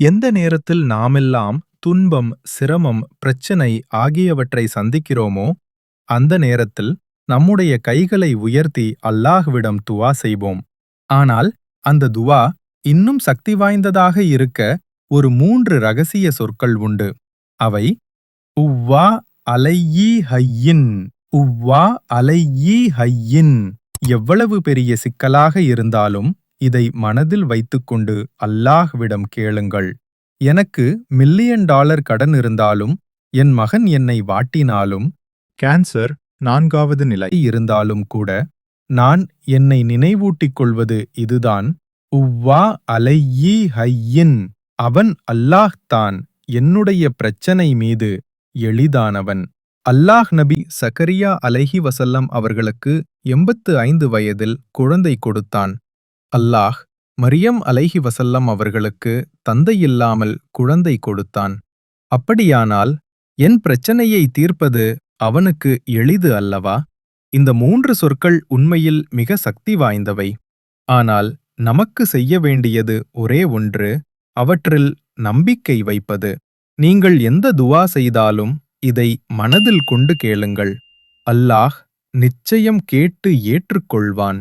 எந்த நேரத்தில் நாமெல்லாம் துன்பம் சிரமம் பிரச்சனை ஆகியவற்றை சந்திக்கிறோமோ அந்த நேரத்தில் நம்முடைய கைகளை உயர்த்தி அல்லாஹ்விடம் துவா செய்வோம். ஆனால் அந்த துவா இன்னும் சக்தி வாய்ந்ததாக இருக்க ஒரு மூன்று ரகசிய சொற்கள் உண்டு. அவை உவ்வா அலையீ ஹையின் உவ்வா அலையீ ஹையின் எவ்வளவு பெரிய சிக்கலாக இருந்தாலும் இதை மனதில் வைத்துக்கொண்டு அல்லாஹ்விடம் கேளுங்கள். எனக்கு மில்லியன் டாலர் கடன் இருந்தாலும் என் மகன் என்னை வாட்டினாலும் கேன்சர் நான்காவது நிலை இருந்தாலும் கூட நான் என்னை நினைவூட்டிக் கொள்வது இதுதான். உவ்வா அலையி ஹையின். அவன் அல்லாஹ் தான் என்னுடைய பிரச்சனை மீது எளிதானவன். அல்லாஹ் நபி சக்கரியா அலைஹி வசல்லம் அவர்களுக்கு எண்பத்து ஐந்து வயதில் குழந்தை கொடுத்தான். அல்லாஹ் மரியம் அலைஹி வசல்லம் அவர்களுக்கு தந்தையில்லாமல் குழந்தை கொடுத்தான். அப்படியானால் என் பிரச்சனையை தீர்ப்பது அவனுக்கு எளிது அல்லவா? இந்த மூன்று சொற்கள் உண்மையில் மிக சக்தி வாய்ந்தவை. ஆனால் நமக்கு செய்ய வேண்டியது ஒரே ஒன்று அவற்றில் நம்பிக்கை வைப்பது. நீங்கள் எந்த துவா செய்தாலும் இதை மனதில் கொண்டு கேளுங்கள். அல்லாஹ் நிச்சயம் கேட்டு ஏற்றுக்கொள்வான்.